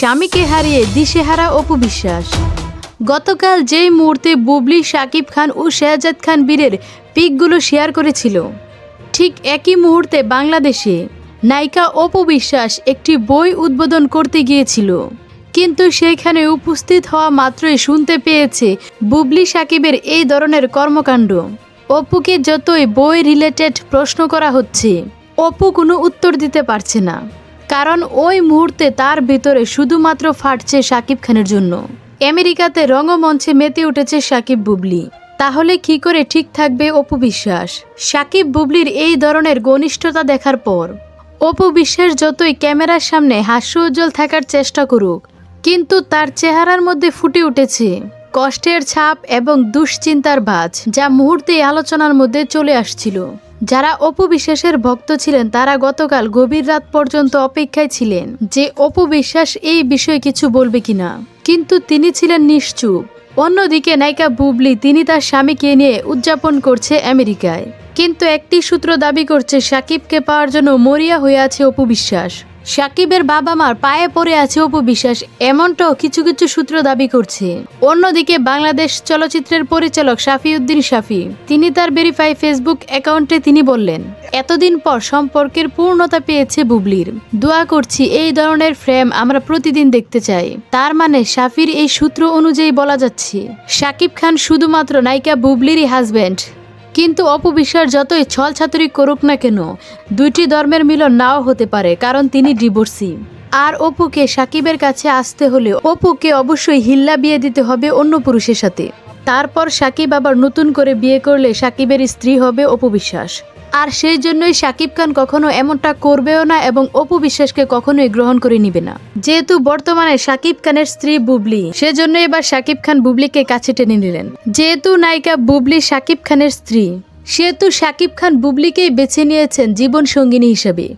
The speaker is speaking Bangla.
স্বামীকে হারিয়ে দিশেহারা অপু বিশ্বাস গতকাল যেই মুহূর্তে বুবলি শাকিব খান ও শেহজাদ খান বীরের পিকগুলো শেয়ার করেছিল, ঠিক একই মুহূর্তে বাংলাদেশে নায়িকা অপু বিশ্বাস একটি বই উদ্বোধন করতে গিয়েছিল। কিন্তু সেইখানে উপস্থিত হওয়া মাত্রই শুনতে পেয়েছে বুবলি, সাকিবের এই ধরনের কর্মকাণ্ড। অপুকে যতই বই রিলেটেড প্রশ্ন করা হচ্ছে, অপু কোনো উত্তর দিতে পারছে না। কারণ ওই মুহূর্তে তার ভিতরে শুধুমাত্র ফাটছে সাকিব খানের জন্য। আমেরিকাতে রঙ্গমঞ্চে মেতে উঠেছে সাকিব বুবলি। তাহলে কি করে ঠিক থাকবে অপু বিশ্বাস? সাকিব বুবলির এই ধরনের ঘনিষ্ঠতা দেখার পর, অপু বিশ্বাস যতই ক্যামেরার সামনে হাস্য উজ্জ্বল থাকার চেষ্টা করুক, কিন্তু তার চেহারার মধ্যে ফুটে উঠেছে কষ্টের ছাপ এবং দুশ্চিন্তার বাজ যা মুহূর্তেই আলোচনার মধ্যে চলে আসছিল। যারা অপু বিশ্বাসের ভক্ত ছিলেন, তারা গতকাল গভীর রাত পর্যন্ত অপেক্ষায় ছিলেন যে অপু বিশ্বাস এই বিষয়ে কিছু বলবে কিনা। কিন্তু তিনি ছিলেন নিশ্চুপ। অন্যদিকে নায়িকা বুবলি, তিনি তার স্বামীকে নিয়ে উদযাপন করছে আমেরিকায়। কিন্তু একটি সূত্র দাবি করছে, সাকিবকে পাওয়ার জন্য মরিয়া হয়ে আছে অপু বিশ্বাস। সাকিবের বাবা মার পায়ে পড়ে আছে অপু বিশ্বাস এমনটাও কিছু কিছু সূত্র দাবি করছে। অন্যদিকে বাংলাদেশ চলচ্চিত্রের পরিচালক শাফিউদ্দিন শাফি, তিনি তার ভেরিফাই ফেসবুক অ্যাকাউন্টে তিনি বললেন, এতদিন পর সম্পর্কের পূর্ণতা পেয়েছে বুবলির। দোয়া করছি এই ধরনের ফ্রেম আমরা প্রতিদিন দেখতে চাই। তার মানে শাফির এই সূত্র অনুযায়ী বলা যাচ্ছে, শাকিব খান শুধুমাত্র নায়িকা বুবলিরই হাজব্যান্ড কিন্তু অপবিশ্বাস যতই ছল ছাত্রী করুক না কেন, দুইটি ধর্মের মিলন নাও হতে পারে, কারণ তিনি ডিভোর্সি। আর অপুকে সাকিবের কাছে আসতে হলে অপুকে অবশ্যই হিল্লা বিয়ে দিতে হবে অন্য পুরুষের সাথে। তারপর সাকিব আবার নতুন করে বিয়ে করলে সাকিবের স্ত্রী হবে অপু বিশ্বাস। আর সেই জন্যই সাকিব খান কখনো এমনটা করবেও না এবং অপু বিশ্বাসকে কখনোই গ্রহণ করে নিবে না। যেহেতু বর্তমানে সাকিব খানের স্ত্রী বুবলি সেজন্য এবার সাকিব খান বুবলিকে কাছে টেনে নিলেন। যেহেতু নায়িকা বুবলি সাকিব খানের স্ত্রী, সেহেতু সাকিব খান বুবলিকেই বেছে নিয়েছেন জীবন সঙ্গিনী হিসেবে।